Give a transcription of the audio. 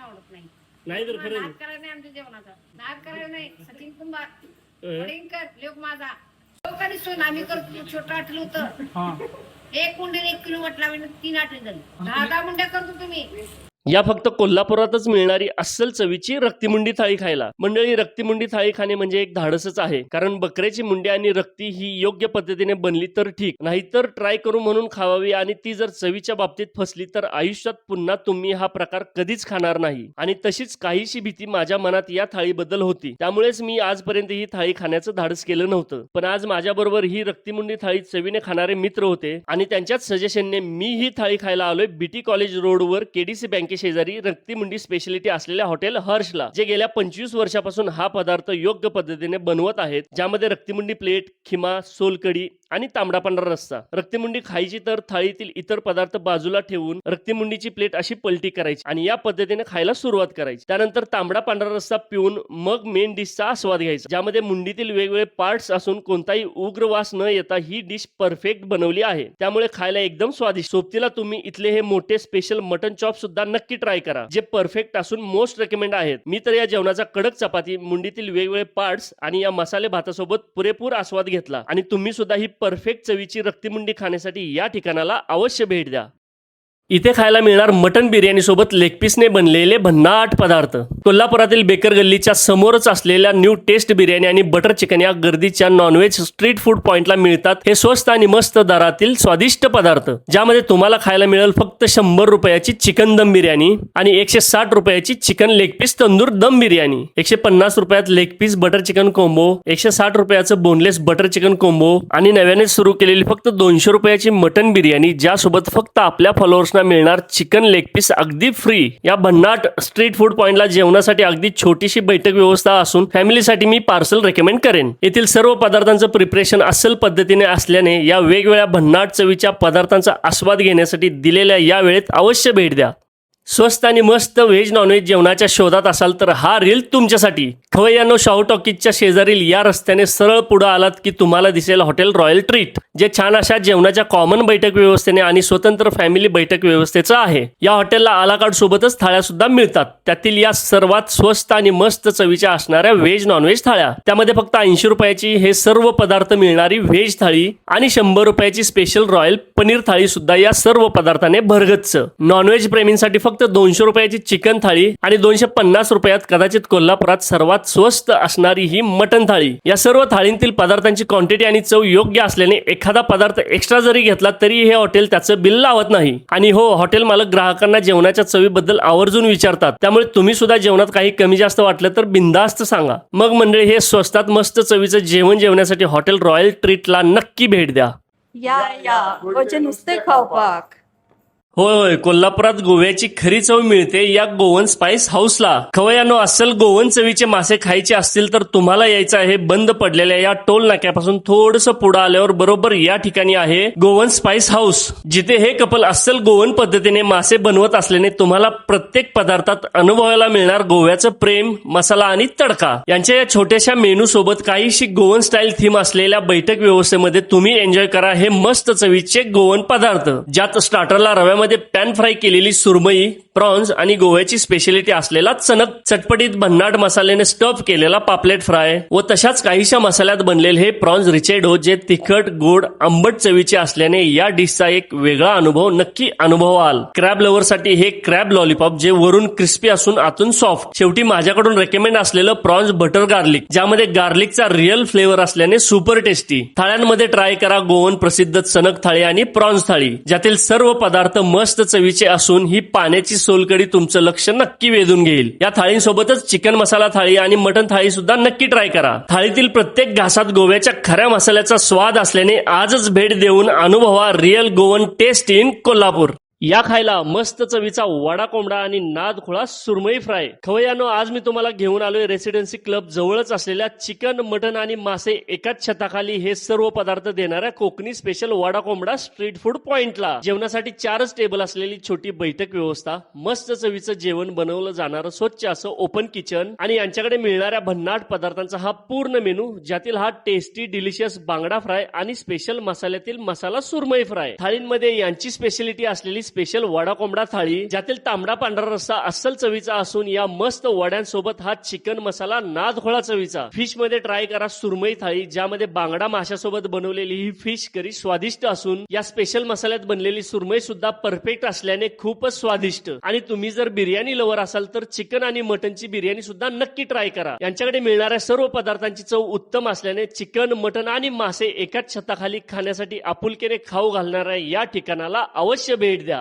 आवडत नाही. नाही तर खरं नाद करायला नाही आमच्या जेवणाचा. नाद करायला नाही. सचिन कुंभार. वडिंकर लोक माझा. लोक आणि सोन आम्ही करतो. छोटं आठलं होतं. हा. एक कुंडीने एक किलो वटला तीन आठवण झाली. दहा दहा मुंड्या करतो तुम्ही. या फक्त कोल्हापुरातच मिळणारी अस्सल चवीची रक्तिमुंडी थाळी खायला. मंडळी रक्तिमुंडी थाळी खाणे म्हणजे एक धाडसच आहे. कारण बकऱ्याची मुंडी आणि रक्ती ही योग्य पद्धतीने बनली तर ठीक. नाहीतर ट्राय करू म्हणून खावावी आणि ती जर चवीच्या बाबतीत फसली तर आयुष्यात पुन्हा तुम्ही हा प्रकार कधीच खाणार नाही. आणि तशीच काहीशी भीती माझ्या मनात या थाळीबद्दल होती. त्यामुळेच मी आजपर्यंत ही थाळी खाण्याचं धाडस केलं नव्हतं. पण आज माझ्या बरोबर ही रक्तिमुंडी थाळी चवीने खाणारे मित्र होते आणि त्यांच्याच सजेशनने मी ही थाळी खायला आलोय बीटी कॉलेज रोडवर केडीसी बँक शेजारी रक्तिमुंडी स्पेशालिटी असलेल्या हॉटेल हर्षला जे गेल्या पंचवीस वर्षापासून हा पदार्थ योग्य पद्धतीने बनवत आहेत ज्यामध्ये रक्तिमुंडी प्लेट खिमा सोलकडी आणि तांबडा पांढरा रस्सा. रक्तिमुंडी खायची तर थाळीतील इतर पदार्थ बाजूला ठेवून रक्तिमुंडीची प्लेट अशी पलटी करायची आणि या पद्धतीने खायला सुरुवात करायची. त्यानंतर तांबडा पांढरा रस्सा पिऊन मग मेन डिशचा आस्वाद घ्यायचा ज्यामध्ये मुंडीतील वेगवेगळे पार्ट्स असून कोणताही उग्र वास न येता ही डिश परफेक्ट बनवली आहे. त्यामुळे खायला एकदम स्वादिष्ट. सोबतीला तुम्ही इथले हे मोठे स्पेशल मटन चॉप सुद्धा नक्की ट्राय करा जे परफेक्ट असून मोस्ट रेकमेंड आहेत. मी तर या जेवणाचा कडक चपाती मुंडीतील वेगवेगळे पार्ट्स आणि या मसाले भातासोबत पुरेपूर आस्वाद घेतला आणि तुम्ही सुद्धा ही परफेक्ट चवीची रक्तिमुंडी खाण्यासाठी या ठिकाणाला अवश्य भेट द्या. इथे खायला मिळणार मटन बिर्याणी सोबत लेग पीसने बनलेले भन्नाट पदार्थ. कोल्हापुरातील बेकर गल्लीच्या समोरच असलेल्या न्यू टेस्ट बिर्याणी आणि बटर चिकन या गर्दीच्या नॉनव्हेज स्ट्रीट फूड पॉइंटला मिळतात हे स्वस्त आणि मस्त दरातील स्वादिष्ट पदार्थ. ज्यामध्ये तुम्हाला खायला मिळेल फक्त शंभर रुपयाची चिकन दम बिर्याणी आणि एकशे साठ रुपयाची चिकन लेग पीस तंदूर दम बिर्याणी. एकशे पन्नास रुपयात leg piece butter chicken combo एकशे साठ रुपयाचं बोनलेस बटर चिकन कोंबो आणि नव्याने सुरू केलेली फक्त दोनशे रुपयाची मटन बिर्याणी ज्यासोबत फक्त आपल्या फॉलोअर्सना मिळणार चिकन लेग पीस अगदी फ्री या भन्नाट स्ट्रीट फूड पॉइंटला जेवणासाठी अगदी छोटीशी बैठक व्यवस्था असून फॅमिलीसाठी मी पार्सल रेकमेंड करेन. येथील सर्व पदार्थांचं प्रिपरेशन असल पद्धतीने असल्याने या वेगवेगळ्या भन्नाट चवीच्या पदार्थांचा आस्वाद घेण्यासाठी दिलेल्या या वेळेत अवश्य भेट द्या. स्वस्त आणि मस्त व्हेज नॉनव्हेज जेवणाच्या शोधात असाल तर हा रील तुमच्यासाठी. खवय्यानो शाहू टॉकीजच्या शेजारील या रस्त्याने सरळ पुढे आलात की तुम्हाला दिसेल हॉटेल रॉयल ट्रीट जे छान अशा जेवणाच्या कॉमन बैठक व्यवस्थेने आणि स्वतंत्र फॅमिली बैठक व्यवस्थेचं आहे. या हॉटेलला आलाकार्ड सोबतच थाळ्या सुद्धा मिळतात. त्यातील या सर्वात स्वस्त आणि मस्त चवीच्या असणाऱ्या व्हेज नॉनव्हेज थाळ्या. त्यामध्ये फक्त ऐंशी रुपयाची हे सर्व पदार्थ मिळणारी व्हेज थाळी आणि शंभर रुपयाची स्पेशल रॉयल पनीर थाळी सुद्धा या सर्व पदार्थाने भरगच्च. नॉनव्हेज प्रेमींसाठी फक्त फक्त दोनशे रुपयाची चिकन थाळी आणि दोनशे पन्नास रुपयात कदाचित कोल्हापुरात सर्वात स्वस्त असणारी ही मटन थाळी. या सर्व थाळींतील पदार्थांची क्वांटिटी आणि चव योग्य असल्याने एखादा पदार्थ एक्स्ट्रा जरी घेतला तरी हे हॉटेल त्याचं बिल लावत नाही. आणि हो हॉटेल मालक ग्राहकांना जेवणाच्या चवीबद्दल आवर्जून विचारतात. त्यामुळे तुम्ही सुद्धा जेवणात काही कमी जास्त वाटलं तर बिंदास्त सांगा. मग मंडळी हे स्वस्तात मस्त चवीचं जेवण जेवण्यासाठी हॉटेल रॉयल ट्रीटला नक्की भेट द्या. या या. म्हणजे नुसते नुसते खावपाक होय होय. कोल्हापुरात गोव्याची खरी चव मिळते या गोवन स्पाइस हाऊसला. खवयानो अस्सल गोवन चवीचे मासे खायचे असतील तर तुम्हाला यायचं आहे बंद पडलेल्या या टोल नाक्यापासून थोडस पुढे आल्यावर बरोबर या ठिकाणी आहे गोवन स्पाइस हाऊस जिथे हे कपल अस्सल गोवन पद्धतीने मासे बनवत असल्याने तुम्हाला प्रत्येक पदार्थात अनुभवायला मिळणार गोव्याचं प्रेम मसाला आणि तडका. यांच्या या छोट्याशा मेनू सोबत काहीशी गोवन स्टाईल थीम असलेल्या बैठक व्यवस्थेमध्ये तुम्ही एन्जॉय करा हे मस्त चवीचे गोवन पदार्थ. ज्यात स्टार्टरला रव्यामध्ये पॅन फ्राय केलेली सुरमई प्रॉन्स आणि गोव्याची स्पेशालिटी असलेला चणक चटपटीत भन्नाट मसाल्याने स्टफ केलेला पापलेट फ्राय व तशाच काहीशा मसाल्यात बनलेले हे प्रॉन्स रिचेडो जे तिखट गोड आंबट चवीचे असल्याने या डिशचा एक वेगळा अनुभव नक्की अनुभवाल क्रॅब लव्हरसाठी हे क्रॅब लॉलीपॉप जे वरून क्रिस्पी असून आतून सॉफ्ट शेवटी माझ्याकडून रेकमेंड असलेलं प्रॉन्स बटर गार्लिक ज्यामध्ये गार्लिकचा रिअल फ्लेवर असल्याने सुपर टेस्टी थाळ्यांमध्ये ट्राय करा गोवन प्रसिद्ध चणक थाळी आणि प्रॉन्स थाळी ज्यातील सर्व पदार्थ मस्त चवीचे असून ही पाण्याची सोलकडी तुमचं लक्ष नक्की वेधून घेईल. या थाळींसोबतच चिकन मसाला थाळी आणि मटन थाळी सुद्धा नक्की ट्राय करा. थाळीतील प्रत्येक घासात गोव्याच्या खऱ्या मसाल्याचा स्वाद असल्याने आजच भेट देऊन अनुभवा real Goan taste in Kolhapur. या खायला मस्त चवीचा वडा कोंबडा आणि नाद खुळा सुरमई फ्राय. खवयानो आज मी तुम्हाला घेऊन आलोय रेसिडेन्सी क्लब जवळच असलेल्या चिकन मटन आणि मासे एकाच छताखाली हे सर्व पदार्थ देणाऱ्या कोकणी स्पेशल वडा कोंबडा स्ट्रीट फूड पॉइंटला जेवणासाठी चारच टेबल असलेली छोटी बैठक व्यवस्था मस्त चवीचं जेवण बनवलं जाणारं स्वच्छ असं ओपन किचन आणि यांच्याकडे मिळणाऱ्या भन्नाट पदार्थांचा हा पूर्ण मेनू ज्यातील हा टेस्टी डिलिशियस बांगडा फ्राय आणि स्पेशल मसाल्यातील मसाला सुरमई फ्राय. थाळींमध्ये यांची स्पेशालिटी असलेली स्पेशल वडा कोंबडा थाळी ज्यातील तांबडा पांढरा रस्सा अस्सल चवीचा असून या मस्त वड्यांसोबत हा चिकन मसाला नादखोळा चवीचा. फिशमध्ये ट्राय करा सुरमई थाळी ज्यामध्ये बांगडा माशासोबत बनवलेली ही फिश करी स्वादिष्ट असून या स्पेशल मसाल्यात बनलेली सुरमई सुद्धा परफेक्ट असल्याने खूपच स्वादिष्ट. आणि तुम्ही जर बिर्याणी लवर असाल तर चिकन आणि मटनची बिर्याणी सुद्धा नक्की ट्राय करा. यांच्याकडे मिळणाऱ्या सर्व पदार्थांची चव उत्तम असल्याने चिकन मटन आणि मासे एकाच छताखाली खाण्यासाठी आपुलकीने खाऊ घालणाऱ्या या ठिकाणाला अवश्य भेट द्या.